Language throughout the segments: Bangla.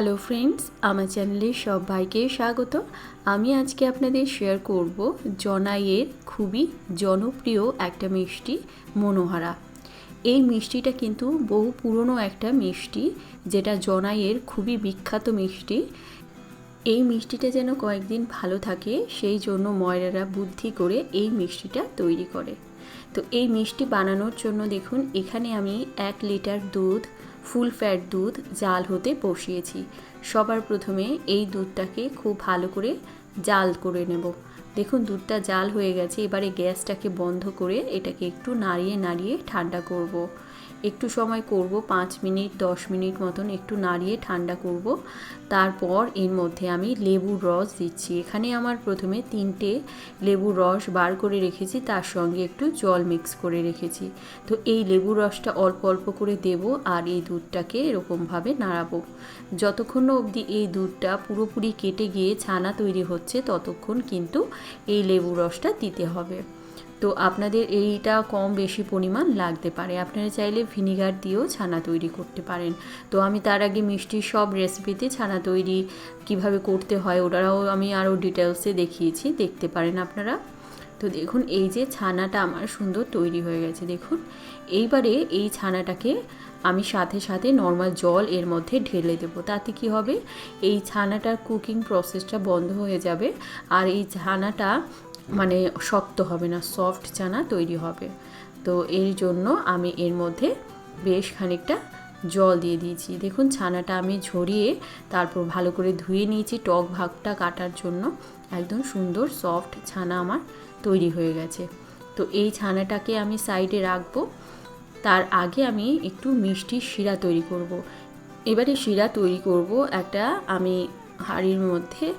হ্যালো ফ্রেন্ডস আমার চ্যানেলে সবাইকে স্বাগত। আমি আজকে আপনাদের শেয়ার করব জনাইয়ের খুবই জনপ্রিয় একটা মিষ্টি, মনোহারা। এই মিষ্টিটা কিন্তু বহু পুরনো একটা মিষ্টি, যেটা জনাইয়ের খুবই বিখ্যাত মিষ্টি। এই মিষ্টিটা যেন কয়েকদিন ভালো থাকে, সেই জন্য ময়রারা বুদ্ধি করে এই মিষ্টিটা তৈরি করে। তো এই মিষ্টি বানানোর জন্য দেখুন, এখানে আমি এক লিটার দুধ ফুল ফ্যাট দুধ জাল হতে বসিয়েছি। সবার প্রথমে এই দুধটাকে খুব ভালো করে জাল করে নেব। দেখুন, দুধটা জাল হয়ে গেছে। এবারে গ্যাসটাকে বন্ধ করে এটাকে একটু নাড়িয়ে নাড়িয়ে ঠান্ডা করব। একটু সময় করব, পাঁচ মিনিট, দশ মিনিট মতন একটু নাড়িয়ে ঠান্ডা করব। তারপর এর মধ্যে আমি লেবুর রস দিচ্ছি। এখানে আমার প্রথমে তিনটে লেবুর রস বার করে রেখেছি, তার সঙ্গে একটু জল মিক্স করে রেখেছি। তো এই লেবুর রসটা অল্প অল্প করে দেব আর এই দুধটাকে এরকমভাবে নাড়াবো। যতক্ষণ অবধি এই দুধটা পুরোপুরি কেটে গিয়ে ছানা তৈরি হচ্ছে, ততক্ষণ কিন্তু এই লেবু রসটা দিতে হবে। তো আপনাদের এইটা কম বেশি পরিমাণ লাগতে পারে। আপনারা চাইলে ভিনিগার দিয়েও ছানা তৈরি করতে পারেন। তো আমি তার আগে মিষ্টির সব রেসিপিতে ছানা তৈরি কীভাবে করতে হয় ওটাও আমি আরও ডিটেলসে দেখিয়েছি, দেখতে পারেন আপনারা। তো দেখুন, এই যে ছানাটা আমার সুন্দর তৈরি হয়ে গেছে, দেখুন। এইবারে এই ছানাটাকে আমি সাথে সাথে নর্মাল জল এর মধ্যে ঢেলে দেবো। তাতে কি হবে? এই ছানাটার কুকিং প্রসেসটা বন্ধ হয়ে যাবে। আর এই ছানাটা মানে শক্ত হবে না সফট চানা তৈরি হবে। তো এর জন্য আমি এর মধ্যে বেশ খানিকটা জল দিয়ে দিয়েছি। দেখুন, ছানাটা আমি ঝরিয়ে তারপর ভালো করে ধুয়ে নিয়েছি টক ভাগটা কাটার জন্য। একদম সুন্দর সফট ছানা আমার তৈরি হয়ে গেছে। তো এই ছানাটাকে আমি সাইডে রাখব। তার আগে আমি একটু মিষ্টি শিরা তৈরি করব। এবারে শিরা তৈরি করব একটা আমি হাঁড়ির মধ্যে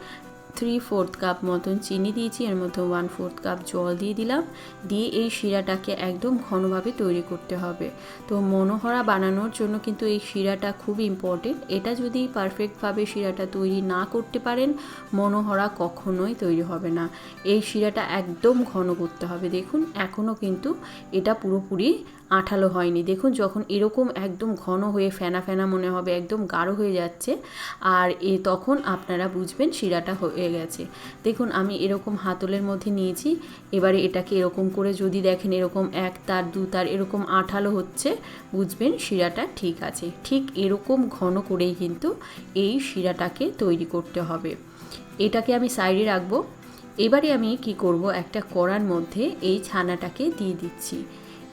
থ্রি ফোর্থ কাপ মতন চিনি দিয়েছি, এর মধ্যে ওয়ান ফোর্থ কাপ জল দিয়ে দিলাম। দিয়ে এই শিরাটাকে একদম ঘনভাবে তৈরি করতে হবে। তো মনোহরা বানানোর জন্য কিন্তু এই শিরাটা খুব ইম্পর্টেন্ট এটা যদি পারফেক্টভাবে শিরাটা তৈরি না করতে পারেন, মনোহরা কখনোই তৈরি হবে না। এই শিরাটা একদম ঘন করতে হবে। দেখুন, এখনও কিন্তু এটা পুরোপুরি আঠালো হয়নি। দেখুন, যখন এরকম একদম ঘন হয়ে ফেনা ফেনা মনে হবে, একদম গাঢ় হয়ে যাচ্ছে, আর এ তখন আপনারা বুঝবেন শিরাটা হয়ে গেছে। দেখুন, আমি এরকম হাতলের মধ্যে নিয়েছি, এবারে এটাকে এরকম করে যদি দেখেন এরকম এক তার, দু তার, এরকম আঠালো হচ্ছে, বুঝবেন শিরাটা ঠিক আছে। ঠিক এরকম ঘন করেই কিন্তু এই শিরাটাকে তৈরি করতে হবে। এটাকে আমি সাইডে রাখব। এবারে আমি কি করব, একটা কড়ার মধ্যে এই ছানাটাকে দিয়ে দিচ্ছি।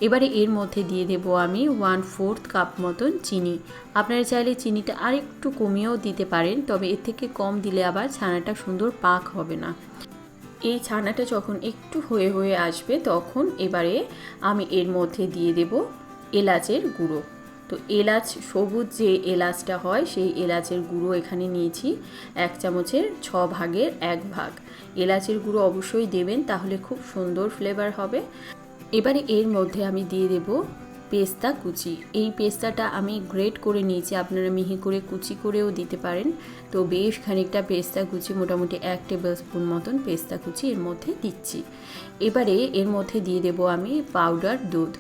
এবারে এর মধ্যে দিয়ে দেব আমি ওয়ান ফোর্থ কাপ মতন চিনি। আপনারা চাইলে চিনিটা আর একটু কমিয়েও দিতে পারেন, তবে এর থেকে কম দিলে আবার ছানাটা সুন্দর পাক হবে না। এই ছানাটা যখন একটু হয়ে হয়ে আসবে, তখন এবারে আমি এর মধ্যে দিয়ে দেব এলাচের গুঁড়ো। তো এলাচ, সবুজ যে এলাচটা হয়, সেই এলাচের গুঁড়ো এখানে নিয়েছি, এক চামচের ছ ভাগের এক ভাগ। এলাচের গুঁড়ো অবশ্যই দেবেন, তাহলে খুব সুন্দর ফ্লেভার হবে। এবারে এর মধ্যে আমি দিয়ে দেব পেস্তা কুচি। এই পেস্তাটা আমি গ্রেট করে নিয়েছি, আপনারা মিহি করে কুচি করেও দিতে পারেন। তো বেশ খানিকটা পেস্তা কুচি, মোটামুটি এক টেবিল স্পুন মতন পেস্তা কুচি এর মধ্যে দিচ্ছি। এবারে এর মধ্যে দিয়ে দেব আমি পাউডার দুধ।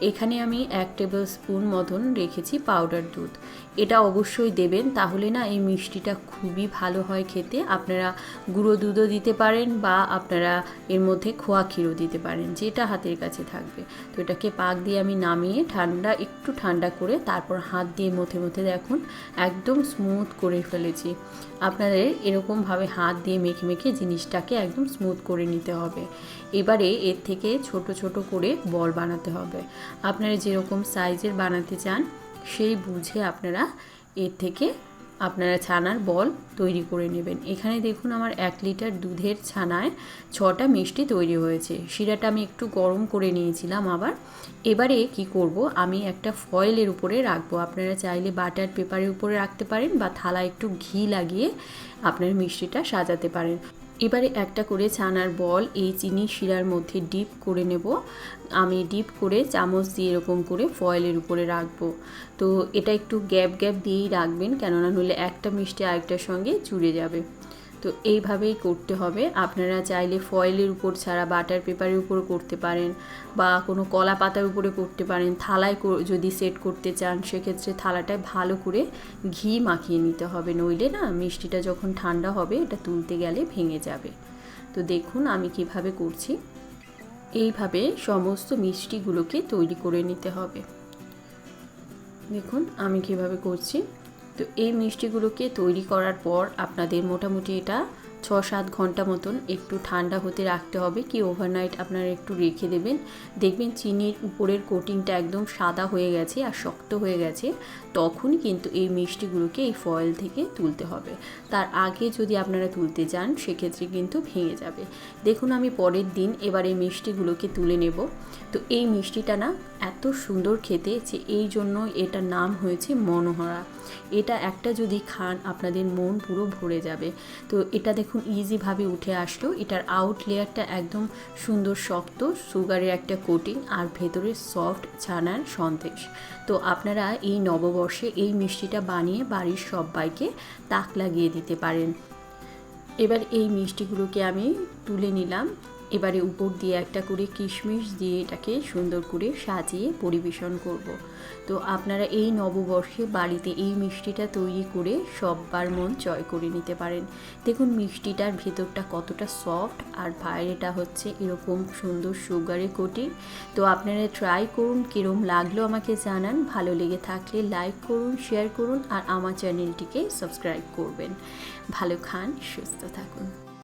এখানে আমি এক টেবিল স্পুন মতন রেখেছি পাউডার দুধ। এটা অবশ্যই দেবেন, তাহলে না এই মিষ্টিটা খুবই ভালো হয় খেতে। আপনারা গুঁড়ো দুধও দিতে পারেন বা আপনারা এর মধ্যে খোয়া ক্ষীরও দিতে পারেন, যেটা হাতের কাছে থাকবে। তো এটাকে পাক দিয়ে আমি নামিয়ে ঠান্ডা, একটু ঠান্ডা করে তারপর হাত দিয়ে মথে মথে দেখুন, একদম স্মুথ করে ফেলেছি। আপনাদের এরকমভাবে হাত দিয়ে মেখে মেখে জিনিসটাকে একদম স্মুথ করে নিতে হবে। এবারে এর থেকে ছোট ছোট করে বল বানাতে হবে। আপনারা যেরকম সাইজের বানাতে চান, সেই বুঝে আপনারা এর থেকে আপনারা ছানার বল তৈরি করে নেবেন। এখানে দেখুন আমার এক লিটার দুধের ছানায় ছটা মিষ্টি তৈরি হয়েছে। শিরাটা আমি একটু গরম করে নিয়েছিলাম আবার। এবারে কি করব? আমি একটা ফয়েলের উপরে রাখব। আপনারা চাইলে বাটার পেপারের উপরে রাখতে পারেন বা থালা একটু ঘি লাগিয়ে আপনার মিষ্টিটা সাজাতে পারেন। এবারে একটা করে ছানার বল এই চিনি শিরার মধ্যে ডিপ করে নেব। আমি ডিপ করে চামচ দিয়ে এরকম করে ফয়েলের উপরে রাখব। তো এটা একটু গ্যাপ গ্যাপ দিয়েই রাখবেন, কেননা নইলে একটা মিষ্টি আরেকটার সঙ্গে জুড়ে যাবে। তো এইভাবেই করতে হবে। আপনারা চাইলে ফয়েলের উপর ছাড়া বাটার পেপারের উপর করতে পারেন বা কোনো কলা পাতার উপরে করতে পারেন। থালায় যদি সেট করতে চান সেক্ষেত্রে থালাটায় ভালো করে ঘি মাখিয়ে নিতে হবে। নইলে না মিষ্টিটা যখন ঠান্ডা হবে এটা তুলতে গেলে ভেঙে যাবে। তো দেখুন আমি কীভাবে করছি। এইভাবে সমস্ত মিষ্টিগুলোকে তৈরি করে নিতে হবে। দেখুন আমি কীভাবে করছি। তো এই মিষ্টিগুলোকে তৈরি করার পর আপনাদের মোটামুটি এটা ছ সাত ঘণ্টা মতন একটু ঠান্ডা হতে রাখতে হবে। কি ওভারনাইট আপনারা একটু রেখে দেবেন। দেখবেন চিনির উপরের কোটিংটা একদম সাদা হয়ে গেছে আর শক্ত হয়ে গেছে। তখনই কিন্তু এই মিষ্টিগুলোকে এই ফয়েল থেকে তুলতে হবে। তার আগে যদি আপনারা তুলতে যান, সেক্ষেত্রে কিন্তু ভেঙে যাবে। দেখুন, আমি পরের দিন এবার এই মিষ্টিগুলোকে তুলে নেব। তো এই মিষ্টিটা না এত সুন্দর খেতে যে এই জন্য এটার নাম হয়েছে মনোহরা। এটা একটা যদি খান, আপনাদের মন পুরো ভরে যাবে। তো এটা দেখুন ইজিভাবে উঠে আসলো। এটার আউট লেয়ারটা একদম সুন্দর, শক্ত, সুগারের একটা কোটিং আর ভেতরে সফট ছানার সন্দেশ। তো আপনারা এই নববর্ষে এই মিষ্টিটা বানিয়ে বাড়ির সবাইকে তাক লাগিয়ে দিতে পারেন। এবার এই মিষ্টিগুলোকে আমি তুলে নিলাম। এবারে উপর দিয়ে একটা করে কিশমিশ দিয়ে এটাকে সুন্দর করে সাজিয়ে পরিবেশন করব। তো আপনারা এই নববর্ষে বাড়িতে এই মিষ্টিটা তৈরি করে সববার মন জয় করে নিতে পারেন। দেখুন মিষ্টিটার ভেতরটা কতটা সফট আর বাইরেটা হচ্ছে এরকম সুন্দর সুগারে কোটিং তো আপনারা ট্রাই করুন, কীরম লাগল আমাকে জানান। ভালো লেগে থাকলে লাইক করুন শেয়ার করুন আর আমার চ্যানেলটিকে সাবস্ক্রাইব করবেন। ভালো খান, সুস্থ থাকুন।